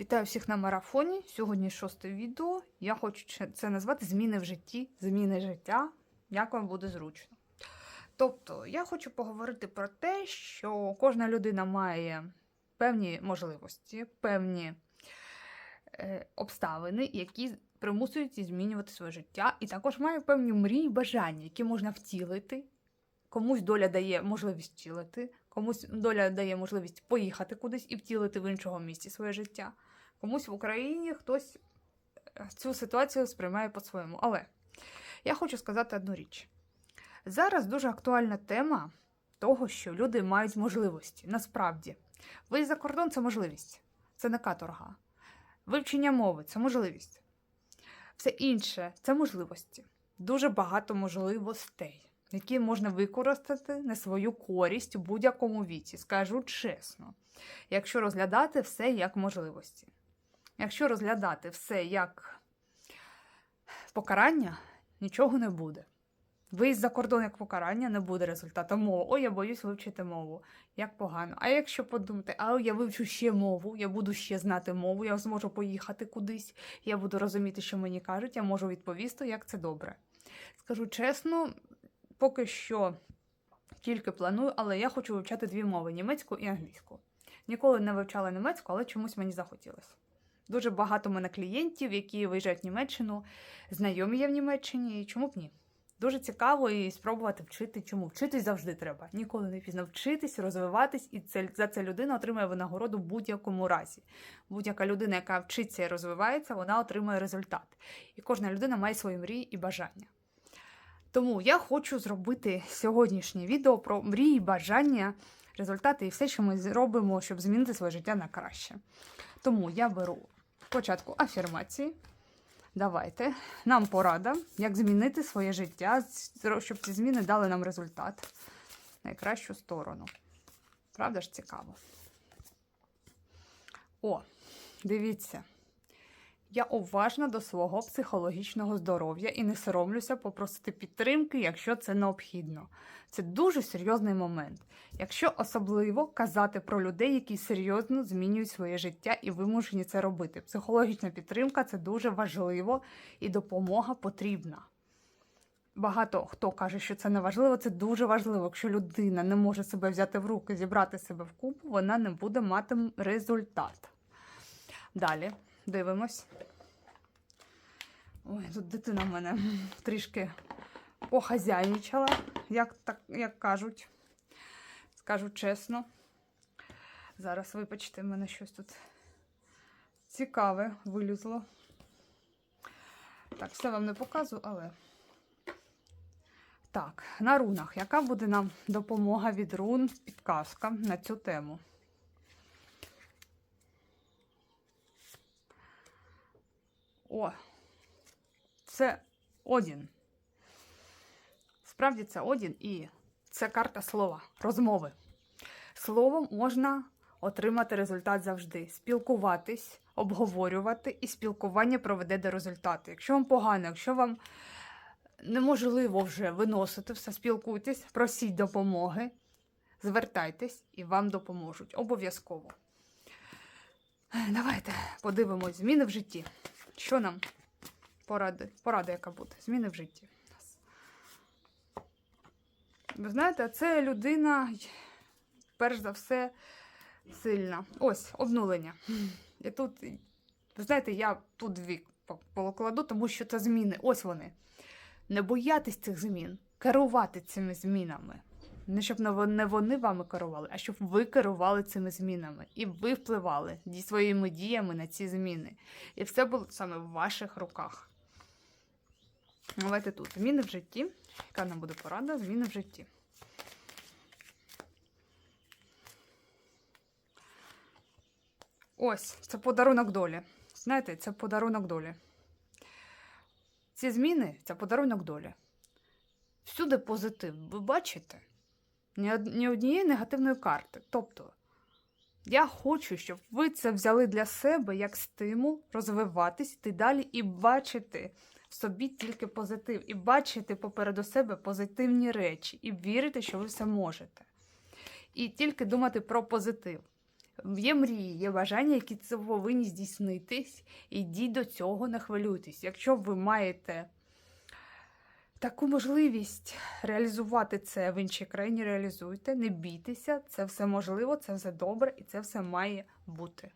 Вітаю всіх на марафоні. Сьогодні шосте відео. Я хочу це- назвати зміни в житті, зміни життя, як вам буде зручно. Тобто, я хочу поговорити про те, що кожна людина має певні можливості, певні е, обставини, які примусують змінювати своє життя, і також має певні мрії, бажання, які можна втілити. Комусь доля дає можливість втілити, комусь доля дає можливість поїхати кудись і втілити в іншому місці своє життя. Комусь в Україні хтось е, цю ситуацію сприймає по-своєму. Але я хочу сказати одну річ. Зараз дуже актуальна тема того, що люди мають можливості. Насправді, виїзд за кордон це можливість, це не каторга. Вивчення мови це можливість. Все інше це можливості. Дуже багато можливостей, які можна використати на свою користь у будь-якому віці. Скажу чесно, якщо розглядати все як можливості. Якщо розглядати все як покарання, нічого не буде. Виїзд за кордон як покарання не буде результатом мови. Ой, я боюсь вивчити мову. Як погано. А якщо подумати, а я вивчу ще мову, я буду ще знати мову, я зможу поїхати кудись, я буду розуміти, що мені кажуть, я можу відповісти, як це добре. Скажу чесно, поки що тільки планую, але я хочу вивчати дві мови німецьку і англійську. Ніколи не вивчала німецьку, але чомусь мені захотілося. Дуже багато мене клієнтів, які виїжджають в Німеччину, знайомі є в Німеччині, і чому б ні? Дуже цікаво і спробувати вчити. Чому? Вчитись завжди треба. Ніколи не пізно вчитись, розвиватись, і це, за це людина отримує винагороду в будь-якому разі. Будь-яка людина, яка вчиться і розвивається, вона отримує результат. І кожна людина має свої мрії і бажання. Тому я хочу зробити сьогоднішнє відео про мрії, бажання, результати і все, що ми зробимо, щоб змінити своє життя на краще. Тому я беру спочатку афірмації. Давайте. Нам порада, як змінити своє життя, щоб ці зміни дали нам результат найкращу сторону. Правда ж цікаво? О, дивіться. Я уважна до свого психологічного здоров'я і не соромлюся попросити підтримки, якщо це необхідно. Це дуже серйозний момент. Якщо особливо казати про людей, які серйозно змінюють своє життя і вимушені це робити. Психологічна підтримка це дуже важливо і допомога потрібна. Багато хто каже, що це не важливо, це дуже важливо. Якщо людина не може себе взяти в руки, зібрати себе в купу, вона не буде мати результат. Далі дивимось. Ой, тут дитина в мене трішки похазяйничала, як, так, як кажуть. Скажу чесно. Зараз, вибачте, в мене щось тут цікаве вилізло. Так, все вам не показую, але. Так, на рунах. Яка буде нам допомога від рун, підказка на цю тему? О, це Одін. Справді це Одін і це карта слова, розмови. Словом можна отримати результат завжди. Спілкуватись, обговорювати, і спілкування проведе до результату. Якщо вам погано, якщо вам неможливо вже виносити все, спілкуйтесь, просіть допомоги, звертайтесь і вам допоможуть. Обов'язково. Давайте подивимось зміни в житті. Що нам поради, порада, яка буде? Зміни в житті. Ви знаєте, це людина, перш за все, сильна. Ось, обнулення. І тут, ви знаєте, я тут дві покладу, тому що це зміни. Ось вони. Не боятись цих змін, керувати цими змінами. Не щоб не вони вами керували, а щоб ви керували цими змінами. І ви впливали своїми діями на ці зміни. І все було саме в ваших руках. Давайте тут. Зміни в житті. Яка нам буде порада? Зміни в житті. Ось, це подарунок долі. Знаєте, це подарунок долі. Ці зміни це подарунок долі. Всюди позитив. Ви бачите? Ні, ні однієї негативної карти. Тобто, я хочу, щоб ви це взяли для себе як стимул розвиватись, йти далі і бачити в собі тільки позитив, і бачити попереду себе позитивні речі, і вірити, що ви все можете. І тільки думати про позитив. Є мрії, є бажання, які це повинні здійснитись. Ідіть до цього, не хвилюйтесь. Якщо ви маєте таку можливість реалізувати це в іншій країні, реалізуйте, не бійтеся, це все можливо, це все добре і це все має бути.